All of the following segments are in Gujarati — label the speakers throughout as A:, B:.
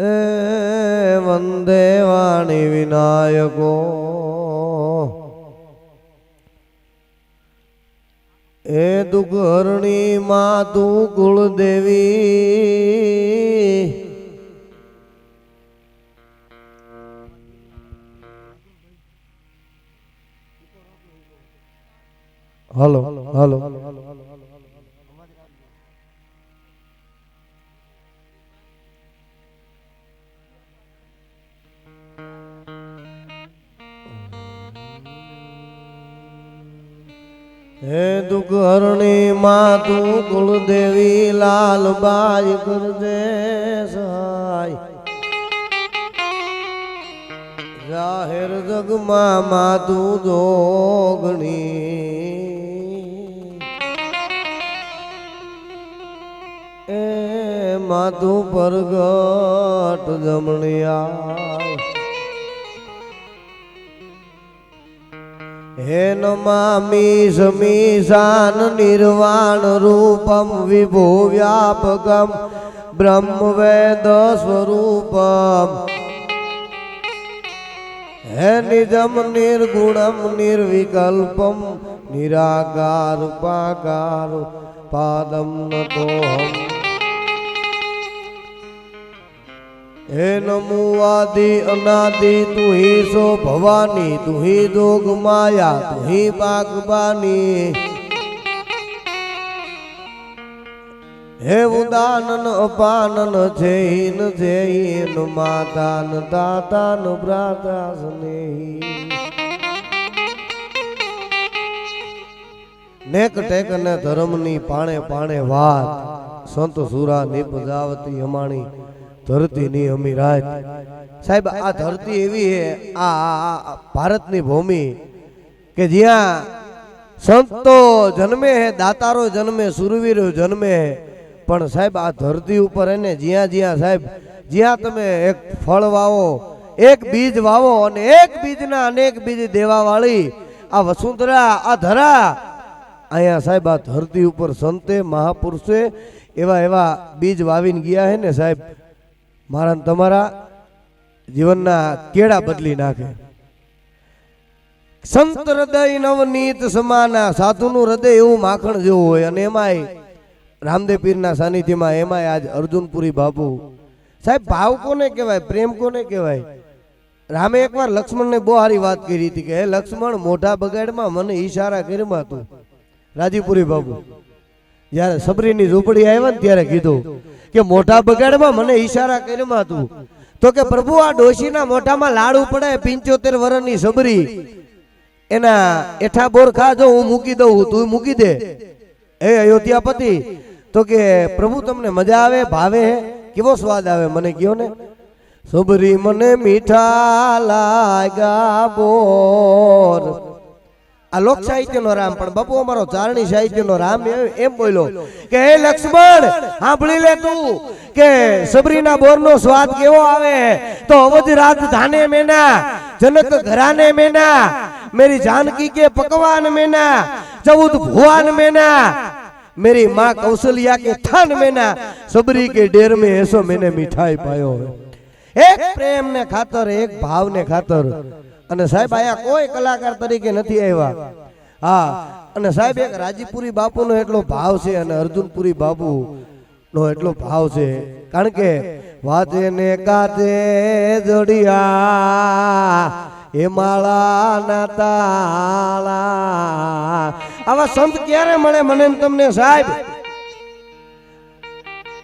A: એ વંદે વાણી વિનાયકો એ દુઃખરણી માં તું કુળદેવી હલો હલો હરણી માં તું કુળદેવી લાલબાઈ ગુરદે સહાય. જાહેર જગમાં માં તું જોગણી. એ માતું પરગટ જમણિયા હે નમામી સમીશાન નિર્વાણ રૂપમ વિભો વ્યાપકમ બ્રહ્મ વેદ સ્વરૂપમ. હે નિજમ નિર્ગુણમ નિર્વિકલ્પમ નિરાકાર પાકાર પાદમ નતોહમ. હે નમો આદિ અનાદિ તું હી સો ભવાની તું હી જોગ માયા તું હી બાગબાની. હે ઉદાનન, અપાનન, જૈન જૈન, માતાન, દાતાન ભ્રાતા સ્નેહી નેક ટેક અને ધર્મની પાણે પાણે વાત, સંત સુરા નિપજાવતી અમાણી. ધરતીની અમીરાત સાહેબ, આ ધરતી એવી છે, આ ભારતની ભૂમિ કે જ્યાં સંતો જન્મે હે, દાતારો જન્મે, સુરવીરો જન્મે હે. પણ સાહેબ, આ ધરતી ઉપર એને જ્યાં જ્યાં સાહેબ, જ્યાં તમે એક ફળ વાવો, એક બીજ વાવો અને એક બીજના અનેક બીજ દેવા વાળી આ વસુંધરા, આ ધરા, અહીંયા સાહેબ, આ ધરતી ઉપર સંતે, મહાપુરુષે એવા એવા બીજ વાવીને ગયા હે ને સાહેબ મારા તમારા જીવનના કેળા બદલી નાખે. સંત હૃદય નવનીત સમાના સાધુનું હૃદય એવું માખણ જેવું હોય અને એમાંય રામદેવ પીરના સાનિધ્યમાં એમાંય આજ અર્જુનપુરી બાપુ. સાહેબ, ભાવ કોને કહેવાય? પ્રેમ કોને કહેવાય? રામે એકવાર લક્ષ્મણને બહુ સારી વાત કરી હતી કે, હે લક્ષ્મણ, મોઢા બગાડમાં મને ઈશારા કર્યા તું. રાજીપુરી બાપુ. જ્યારે સબરીની ઝૂંપડી આવ્યા ને ત્યારે કીધું કે મોઢા બગાડમાં મને ઈશારા કર્યા તું તો કે પ્રભુ, આ ડોશીના મોઢામાં લાડુ પડે પિંચોતેર વર્ષની સબરી. એના એઠા બોર ખા જો હું મૂકી દઉં, તું મૂકી દે. એ અયોધ્યાપતિ, તો કે પ્રભુ, તમને મજા આવે, ભાવે કેવો સ્વાદ આવે મને કયો ને? સબરી મને મીઠા લાગા બોર. આ લોક સાહિત્યનો રામ, પણ બાપુ અમારો ચારણી સાહિત્યનો રામ એમ બોલ્યો કે હે લક્ષ્મણ, સાંભળી લે તું કે સબરીના બોરનો સ્વાદ કેવો આવે? તો અવધ રાજધાને મેના, જનક ઘરાને મેના, મેરી જાનકી કે પકવાન મેના, ચૌદ ભુવાન મેના, મેરી માં કૌશલ્યા કે થાન મેના, સબરી કે ડેર મે હેસો મેને મીઠાઈ પાયો. એક પ્રેમ ને ખાતર, એક ભાવ ને ખાતર અને સાહેબ, આયા કોઈ કલાકાર તરીકે નથી આવ્યા. હા, અને સાહેબ, એક રાજીપુરી બાપુનો એટલો ભાવ છે અને અર્જુનપુરી બાપુ નો એટલો ભાવ છે. કારણ કે વાજે ને કાજે જોડિયા, એ માળા ના તાળા. આવા સંત ક્યારે મળે મને તમને સાહેબ?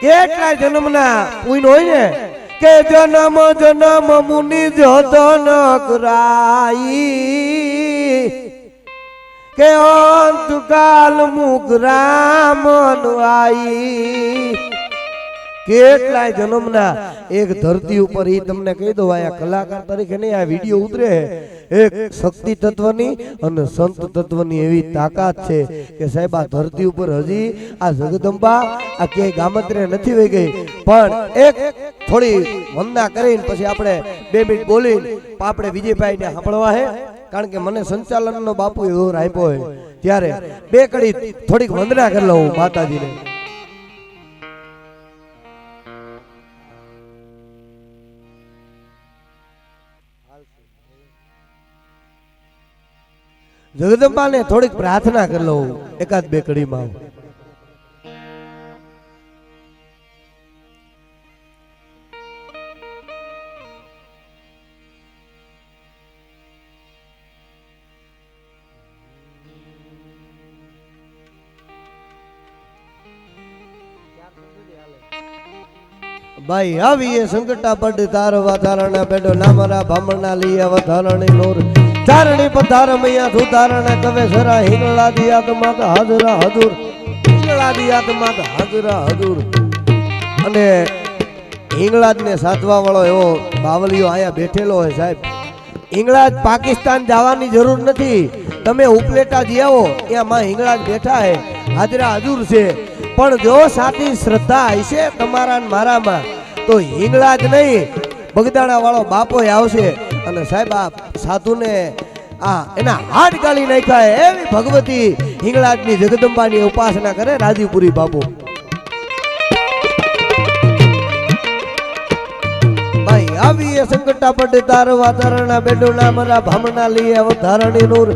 A: કેટલા જન્મના પુણ્ય હોય ને કે જન્મ જન્મ મુનિ જતન કરાઈ. કે અંતકાલ મુખ રામ આઈ કેટલાય જન્મના એક ધરતી ઉપર એ તમને કહી દો આયા કલાકાર તરીકે નહીં, આ વીડિયો ઉતરે. એક શક્તિ તત્વની અને સંત તત્વની એવી તાકાત છે કે સાહેબ, આ ધરતી ઉપર હજી આ જગદંબા આ ક્યાંય ગામત્રે નથી વહી ગઈ. પણ એક થોડી વંદના કરીને પછી આપણે બે મિનિટ બોલીને આપણે વિજયભાઈને સાંભળવા હે. કારણ કે મને સંચાલનનો બાપુ એવો રાખ્યો હોય. ત્યારે બે કડી થોડીક વંદના કરી લઉં માતાજીને. જગદંબાને થોડીક પ્રાર્થના કરી લઉં, એકાદ બે કડીમાં ભાઈ આવીએ સંકટા પડ તાર વાતારણ બેડો નામરા ભામણના લીએ વધારણી નોર. ચારણી પધાર મૈયા સુધારણ કવે સરા હિંગળા દિયાત માત હાજરા હજુર. હિંગળા દિયાત માત હાજરા હજુર. અને હિંગળાજ ને સાધવા વાળો એવો બાવલીઓ અહીંયા બેઠેલો હોય સાહેબ. હિંગળાજ પાકિસ્તાન જવાની જરૂર નથી. તમે ઉપલેટા જી આવો ત્યાં માં હિંગળાજ બેઠા હે. હાજરા હજુર છે. પણ જો સાચી શ્રદ્ધા હશે તમારા મારામાં, તો હિંગળાજ નહીં. બગદાણા વાળો બાપો આવશે. અને સાહેબ, આ સાધુને આ એના હાડ ગાળી નાખ્યા. એવી ભગવતી હિંગળાજની જગદંબાની ઉપાસના કરે રાજીપુરી બાપુ. આવીએ સંકટા પડ તાર વાતારણા બેડો ના મરા ભામણા લીએ અવધારણી નૂર.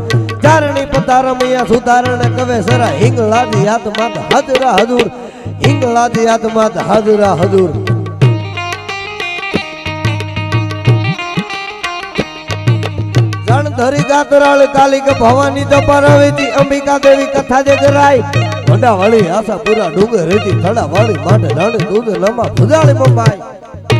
A: ચારણી પધારમૈયા સુધારણ કવે સરા હિંગળાજી આત્મા હાજરા હજુર. હિંગળાજી આત્મા હાજરા હજુર. ધરી ગાતરાળ કાલિક ભવાની જપરાવેતી અંબિકા દેવી કથા જે કરાય વડા વાળી આશા પૂરા ડુંગર રેતી થડા વાળી માટે રણ દૂધ નમા ભુજાળી મમાય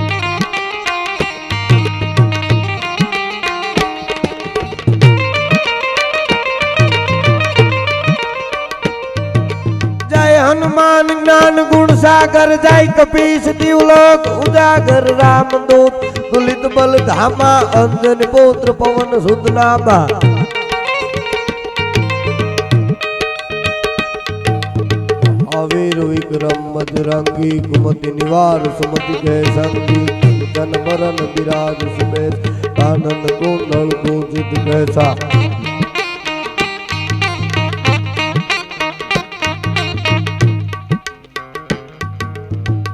A: હનુમાન જ્ઞાન ગુણ સાગર જાય કપીશ દિવલોક ઉજાગર રામ દૂત તુલિત બલ ધામા, અંજન પુત્ર પવન સુત નાભા અવીર વિક્રમ મજરાંગી કુમતિ નિવાર, સુમતિ કે સંગી જન મરણ બિરાજ સુમેશ આનંદ કુંડળ કુંજિત કૈસા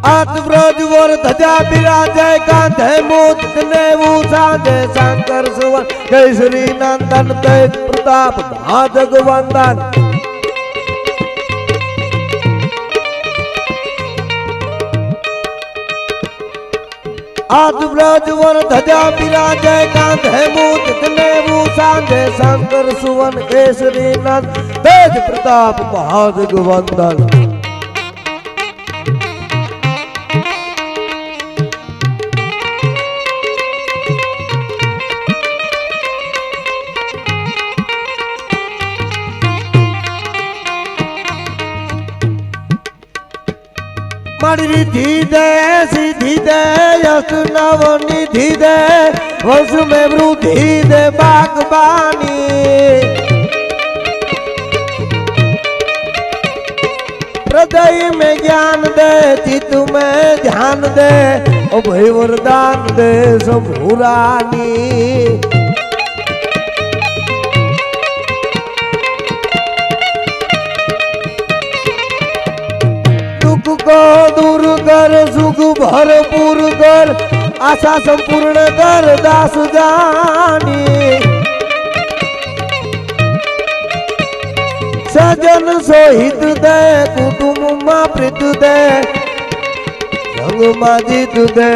A: આત વ્રજ વર ધજા બિરાજે કાંધે મૂત કનેવું સાંજે શંકર સુવન શ્રી નંદન તે પ્રતાપ, મહાજગ વંદન. આત વ્રજ વર ધજા બિરાજે કાંધે મૂત કનેવું સાંજે શંકર સુવન કેસરી નંદ તેજ પ્રતાપ, મહાજગ विधि दे सिधि दे यश नव निधि दे में वृद्धि दे बागवानी हृदय में ज्ञान दे चित में ध्यान दे वरदान दे सुरानी રોગો દૂર કર સુખ ભરપૂર કર આશા સંપૂર્ણ કર, દાસ જાની. સજન સોહિત દે, કુટુંબમાં પ્રીત દે રંગમાં જીત દે,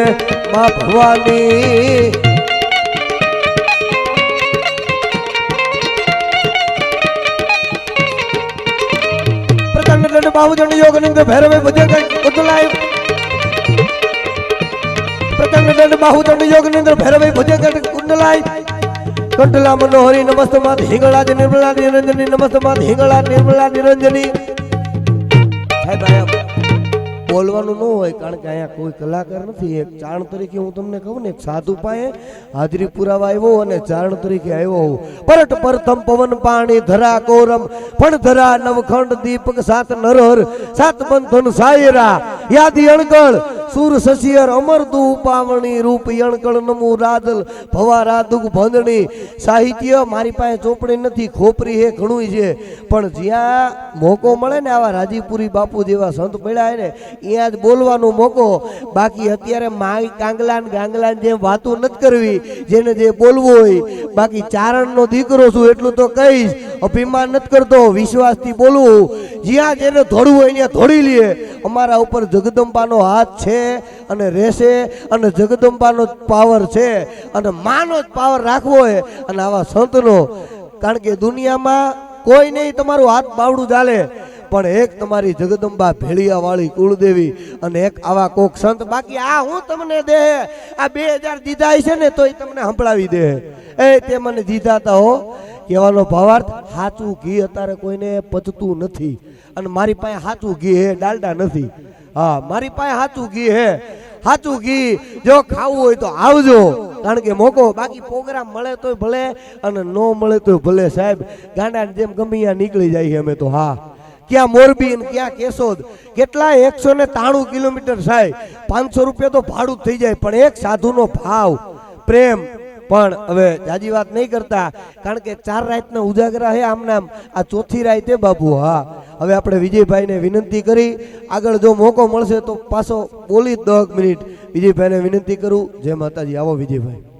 A: મા ભવાની. ભૈરવે ભજે કુતલાય પ્રચંડ દંડ બાહુજંડ યોગ નિંદ્ર ભૈરવે ભજે કુંડલાય કંઠલા મનોહરી નમસ્ત માત હિંગળા જ નિર્મળા નિરંજની. નમસ્ત માત હિંગળા નિર્મળા નિરંજની. સાહેબ બોલવાનું ન હોય, કારણ કે અહીંયા કોઈ કલાકાર નથી. એક ચારણ તરીકે હું તમને કહું ને, એક સાધુ પાસે હાજરી પુરાવા આવ્યો અને ચારણ તરીકે આવ્યો હું. પરટ પ્રથમ પવન પાણી, ધરા કોરમ, પણ ધરા નવખંડ દીપક, સાત નરહર, સાત બંધન સાયરા, યાદી અણગળ સુર સસિયર અમર તું ઉપાવણી રૂપ યણકળ નમુ રાદલ ભવા રાદુક ભંદણી. સાહિત્ય મારી પાસે ચોપડી નથી, ખોપરી હે ઘણું છે. પણ જ્યાં મોકો મળે ને આવા રાજીપુરી બાપુ જેવા સંત પડ્યા ને, ત્યાં જ બોલવાનો મોકો. બાકી અત્યારે માઈ કાંગલાન ગાંગલાન જેમ વાતો નથી કરવી, જેને જે બોલવું હોય. બાકી ચારણનો દીકરો છું એટલું તો કહીશ, અભિમાન નથી કરતો, વિશ્વાસથી બોલવું. જ્યાં જેને ધોડવું હોય ત્યાં ધોડી લઈએ અમારા ઉપર જગદંબાનો હાથ છે અને રહેશે અને જગદંબાનો જ પાવર છે અને માનો જ પાવર રાખવો હોય અને આવા સંતનો, કારણ કે દુનિયામાં કોઈ નહીં તમારું હાથ બાવડું ચાલે, પણ એક તમારી જગદંબા ભેળિયા વાળી કુળદેવી અને એક આવા કોક સંત. બાકી આ હું તમને દે, આ બે હજાર દીધા છે ને તોય તમને સંભળાવી દે. એ તે મને દીધા તા હો. કહેવાનો ભાવાર્થ સાચું ઘી અત્યારે કોઈને પચતું નથી. અને મારી પાસે સાચું ઘી હે, ડાલડા નથી. હા, મારી પાસે સાચું ઘી હે. સાચું ઘી જો ખાવું હોય તો આવજો. કારણ કે મોકો બાકી પ્રોગ્રામ મળે તોય ભલે અને ન મળે તોય ભલે. સાહેબ ગાંડા જેમ ગમે નીકળી જાય અમે તો, હા. ક્યાં મોરબી ને ક્યાં કેશોદ? કેટલા એકસો ને ત્રાણું કિલોમીટર, સાહેબ. પાંચસો રૂપિયા તો ભાડું થઈ જાય, પણ એક સાધુનો ભાવ, પ્રેમ પણ હવે જાજી વાત નહીં કરતા, કારણ કે ચાર રાતના ઉજાગરા હે આમ આ ચોથી રાતે બાપુ, હા. હવે આપણે વિજયભાઈને વિનંતી કરી, આગળ જો મોકો મળશે તો પાછો બોલી દસ મિનિટ. વિજયભાઈને વિનંતી કરું, જય માતાજી. આવો વિજયભાઈ.